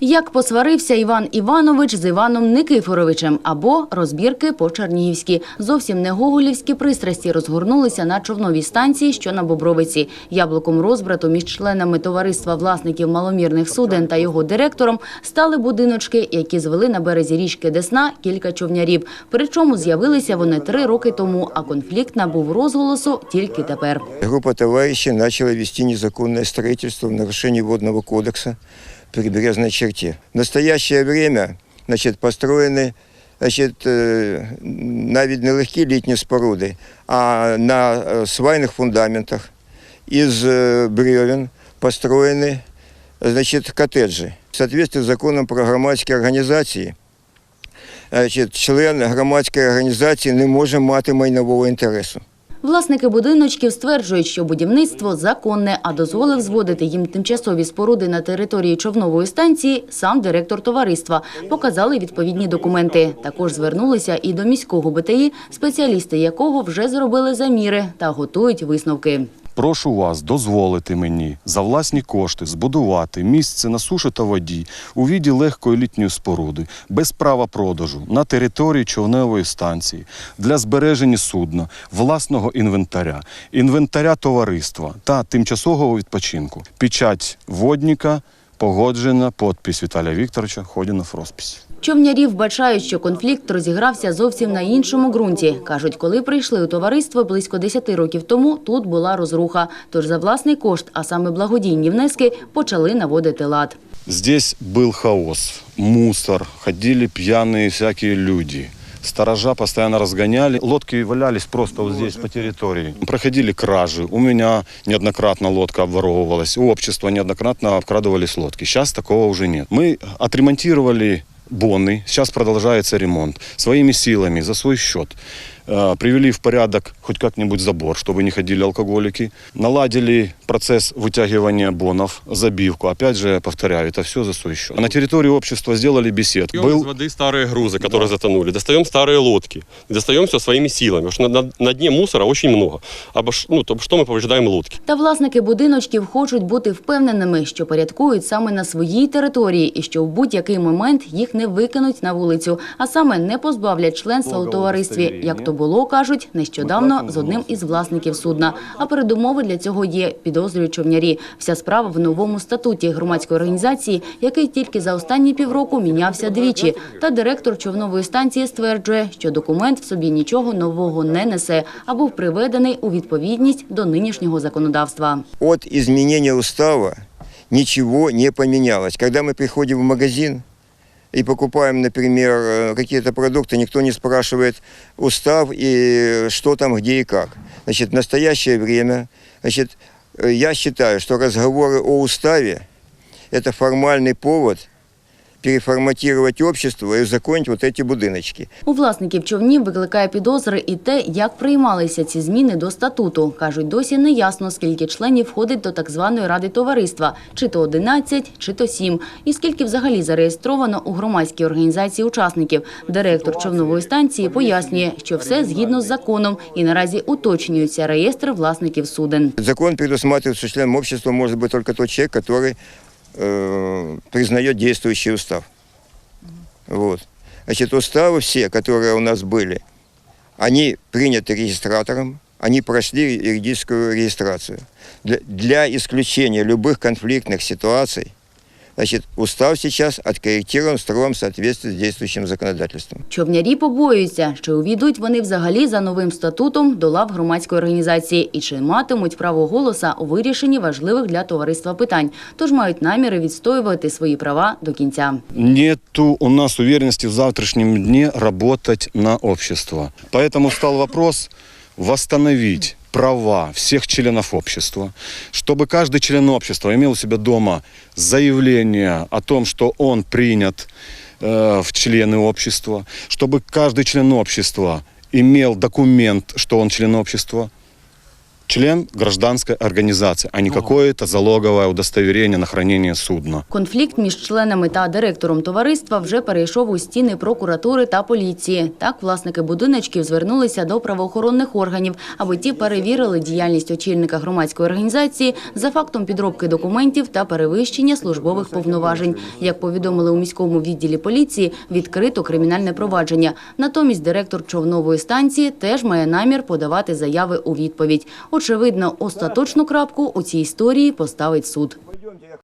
Як посварився Іван Іванович з Іваном Никифоровичем або розбірки по-чернігівськи. Зовсім не гоголівські пристрасті розгорнулися на човновій станції, що на Бобровиці. Яблуком розбрату між членами товариства власників маломірних суден та його директором стали будиночки, які звели на березі річки Десна кілька човнярів. Причому з'явилися вони три роки тому, а конфлікт набув розголосу тільки тепер. Группа товарищей начала вести незаконное строительство в нарушении водного кодекса в прибрежной черте. В настоящее время значит, построены значит, э, навіть не легкі літні споруди, а на э, свайних фундаментах из э, бревен построены значит, коттеджи. В соответствии с законом про громадські організації, значит, член громадської організації не може мати майнового інтересу. Власники будиночків стверджують, що будівництво законне, а дозволив зводити їм тимчасові споруди на території човнової станції сам директор товариства. Показали відповідні документи. Також звернулися і до міського БТІ, спеціалісти якого вже зробили заміри та готують висновки. Прошу вас дозволити мені за власні кошти збудувати місце на суші та воді у віді легкої літньої споруди без права продажу на території човневої станції для збереження судна, власного інвентаря, інвентаря товариства та тимчасового відпочинку. Печать водника погоджена, подпись Віталія Вікторовича, Ходінов розпись. Човнярі вбачають, що конфлікт розігрався зовсім на іншому ґрунті. Кажуть, коли прийшли у товариство близько 10 років тому, тут була розруха. Тож за власний кошт, а саме благодійні внески, почали наводити лад. Здесь был хаос, мусор, ходили пьяные всякие люди. Сторожа постоянно разгоняли, лодки валялись просто вот здесь по территории. Проходили кражи, у меня неоднократно лодка обворовывалась, у общества неоднократно обкрадывались лодки. Сейчас такого уже нет. Мы отремонтировали боны, сейчас продолжается ремонт. Своими силами, за свой счет. Э, Привели в порядок хоть как-нибудь забор, чтобы не ходили алкоголики. Наладили процесс вытягивания бонов, забивку. Опять же, повторяю, это все за свой счет. На территории общества сделали бесед. Достаем из Был воды старые грузы, которые затонули, достаем старые лодки, достаем все своими силами, потому что на, на- на дне мусора очень много. Обо ш- ну, то, что мы повреждаем лодки? Та власники будиночків хочуть бути впевненими, що порядкують саме на своїй території і що в будь-який момент їх не викинуть на вулицю, а саме не позбавлять членства у товаристві, як то було, кажуть, нещодавно з одним із власників судна. А передумови для цього є, підозрюють човнярі. Вся справа в новому статуті громадської організації, який тільки за останні півроку мінявся двічі. Та директор човнової станції стверджує, що документ в собі нічого нового не несе, а був приведений у відповідність до нинішнього законодавства. от изменения устава ничего не поменялось. Когда мы приходим в магазин и покупаем, например, э, какие-то продукты, никто не спрашивает устав и что там, где и как. Значит, в настоящее время, значит, э, я считаю, что разговоры о уставе – это формальный повод переформатировать общество и узаконить вот эти будиночки. У власників човнів викликає підозри і те, як приймалися ці зміни до статуту. Кажуть, досі не ясно, скільки членів входить до так званої ради товариства, чи то 11, чи то 7. І скільки взагалі зареєстровано у громадській організації учасників. Директор човнової станції пояснює, що все згідно з законом і наразі уточнюється реєстр власників суден. Закон предусматривает, что членом общества может быть только тот человек, который э, признает действующий устав. Вот. Значит, уставы все, которые у нас были, они приняты регистратором, они прошли юридическую регистрацию. Для, для исключения любых конфликтных ситуаций, значит, устав сейчас откорректирован в строгом соответствии с действующим законодательством. Човнярі побоюються, чи увійдуть вони взагалі за новим статутом до лав громадської організації і чи матимуть право голоса у вирішенні важливих для товариства питань, тож мають наміри відстоювати свої права до кінця. Нету у нас уверенности в завтрашнем дне работать на общество. Поэтому стал вопрос восстановить права всех членов общества, чтобы каждый член общества имел у себя дома заявление о том, что он принят э, в члены общества, чтобы каждый член общества имел документ, что он член общества, член гражданской организации, а не какое-то залоговое удостоверение на хранение судна. Конфлікт між членами та директором товариства вже перейшов у стіни прокуратури та поліції. Так, власники будиночків звернулися до правоохоронних органів, аби ті перевірили діяльність очільника громадської організації за фактом підробки документів та перевищення службових повноважень. Як повідомили у міському відділі поліції, відкрито кримінальне провадження. Натомість директор човнової станції теж має намір подавати заяви у відповідь. Очевидно, остаточну крапку у цій історії поставить суд.